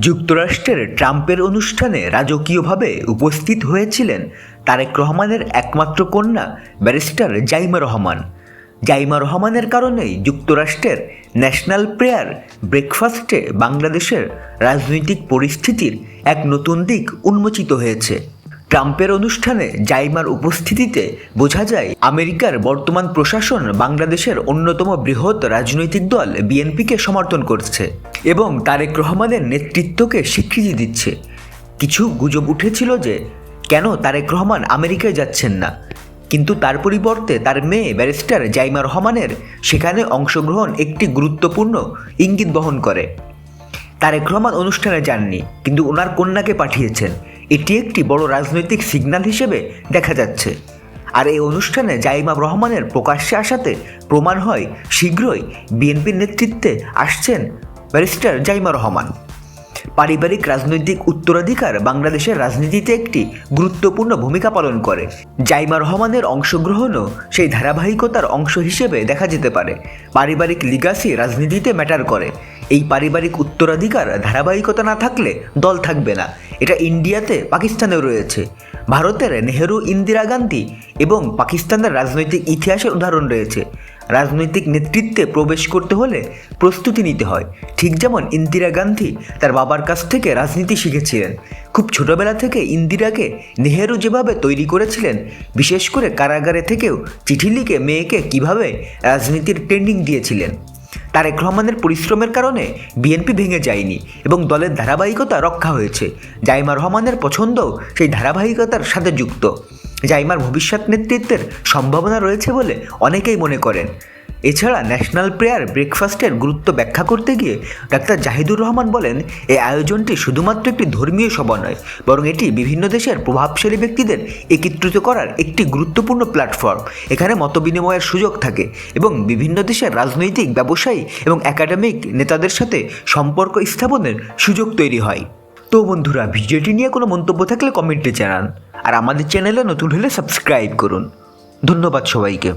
যুক্তরাষ্ট্রের ট্রাম্পের অনুষ্ঠানে রাজকীয়ভাবে উপস্থিত হয়েছিলেন তারেক রহমানের একমাত্র কন্যা ব্যারিস্টার জাইমা রহমান। জাইমা রহমানের কারণেই যুক্তরাষ্ট্রের ন্যাশনাল প্রেয়ার ব্রেকফাস্টে বাংলাদেশের রাজনৈতিক পরিস্থিতির এক নতুন দিক উন্মোচিত হয়েছে। ট্রাম্পের অনুষ্ঠানে জাইমার উপস্থিতিতে বোঝা যায়, আমেরিকার বর্তমান প্রশাসন বাংলাদেশের অন্যতম বৃহৎ রাজনৈতিক দল বিএনপিকে সমর্থন করছে এবং তারেক রহমানের নেতৃত্বকে স্বীকৃতি দিচ্ছে। কিছু গুজব উঠেছিল যে, কেন তারেক রহমান আমেরিকায় যাচ্ছেন না? কিন্তু তার পরিবর্তে তার মেয়ে ব্যারিস্টার জাইমা রহমানের সেখানে অংশগ্রহণ একটি গুরুত্বপূর্ণ ইঙ্গিত বহন করে। তারেক রহমান অনুষ্ঠানে যাননি, কিন্তু ওনার কন্যাকে পাঠিয়েছেন। এটি একটি বড় রাজনৈতিক সিগন্যাল হিসেবে দেখা যাচ্ছে। আর এই অনুষ্ঠানে জাইমা রহমানের প্রকাশ্যে আসাতে প্রমাণ হয়, শীঘ্রই বিএনপির নেতৃত্বে আসছেন ব্যারিস্টার জাইমা রহমান। পারিবারিক রাজনৈতিক উত্তরাধিকার বাংলাদেশের রাজনীতিতে একটি গুরুত্বপূর্ণ ভূমিকা পালন করে। জাইমা রহমানের অংশগ্রহণও সেই ধারাবাহিকতার অংশ হিসেবে দেখা যেতে পারে। পারিবারিক লিগাসি রাজনীতিতে ম্যাটার করে। এই পারিবারিক উত্তরাধিকার ধারাবাহিকতা না থাকলে দল থাকবে না। এটা ইন্ডিয়াতে পাকিস্তানেও রয়েছে। ভারতের নেহেরু, ইন্দিরা গান্ধী এবং পাকিস্তানের রাজনৈতিক ইতিহাসের উদাহরণ রয়েছে। রাজনৈতিক নেতৃত্বে প্রবেশ করতে হলে প্রস্তুতি নিতে হয়। ঠিক যেমন ইন্দিরা গান্ধী তার বাবার কাছ থেকে রাজনীতি শিখেছিলেন। খুব ছোটবেলা থেকে ইন্দিরাকে নেহেরু যেভাবে তৈরি করেছিলেন, বিশেষ করে কারাগারে থেকেও চিঠি লিখে মেয়েকে কীভাবে রাজনীতির ট্রেন্ডিং দিয়েছিলেন। তারেক রহমানের পরিশ্রমের কারণে বিএনপি ভেঙে যায়নি এবং দলের ধারাবাহিকতা রক্ষা হয়েছে। জাইমা রহমানের পছন্দ সেই ধারাবাহিকতার সাথে যুক্ত। জাইমার ভবিষ্যৎ নেতৃত্বের সম্ভাবনা রয়েছে বলে অনেকেই মনে করেন। এছাড়া ন্যাশনাল প্রেয়ার ব্রেকফাস্টের গুরুত্ব ব্যাখ্যা করতে গিয়ে ডাক্তার জাহিদুর রহমান বলেন, এই আয়োজনটি শুধুমাত্র একটি ধর্মীয় সভা নয়, বরং এটি বিভিন্ন দেশের প্রভাবশালী ব্যক্তিদের একত্রিত করার একটি গুরুত্বপূর্ণ প্ল্যাটফর্ম এখানে মতবিনিময়ের সুযোগ থাকে এবং বিভিন্ন দেশের রাজনৈতিক ব্যবসায়ী এবং একাডেমিক নেতাদের সাথে সম্পর্ক স্থাপনের সুযোগ তৈরি হয়। তো বন্ধুরা, ভিডিওটি নিয়ে কোনো মন্তব্য থাকলে কমেন্টে জানান, আর আমাদের চ্যানেলে নতুন হলে সাবস্ক্রাইব করুন। ধন্যবাদ সবাইকে।